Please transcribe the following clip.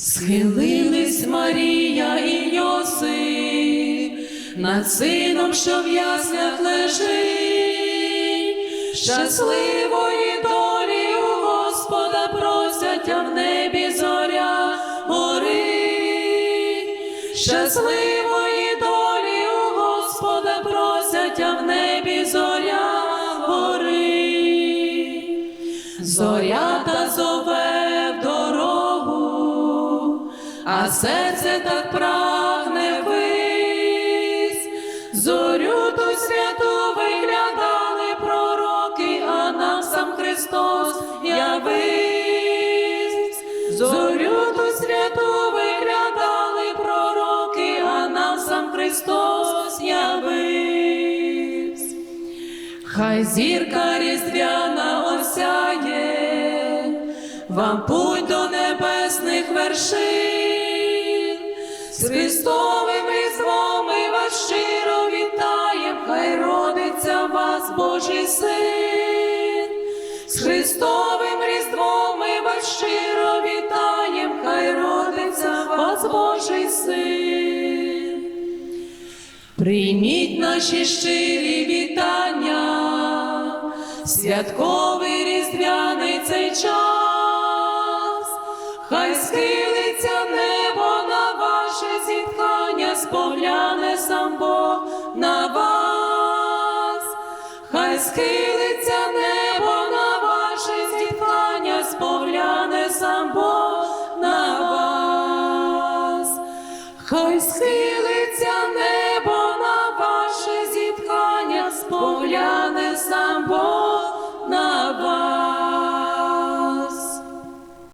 Схилились Марія і Йосип над сином, що в яслях лежить, щасливої долі у Господа просять, а в небі зоря горить. Щасливої долі у Господа просять, а в небі зоря горить. Зоря та зове а серце так прагне вись. Зорю ту святу виглядали пророки, а нам сам Христос явись. Зорю ту святу виглядали пророки, а нам сам Христос явись. Хай зірка різдвяна вам путь до небесних вершин, з Христовим різдвом ми вас щиро вітаєм, хай родиться вас Божий син, з Христовим різдвом ми вас щиро вітаєм, хай родиться вас Божий син. Прийміть наші щирі вітання, святковий різдвяний цей час, хай схилиться небо на ваше зітхання, спогляне сам Бог на вас, хай схилиться небо на ваше зітхання, спогляне сам Бог на вас, хай схилиться небо на ваше зітхання, спогляне.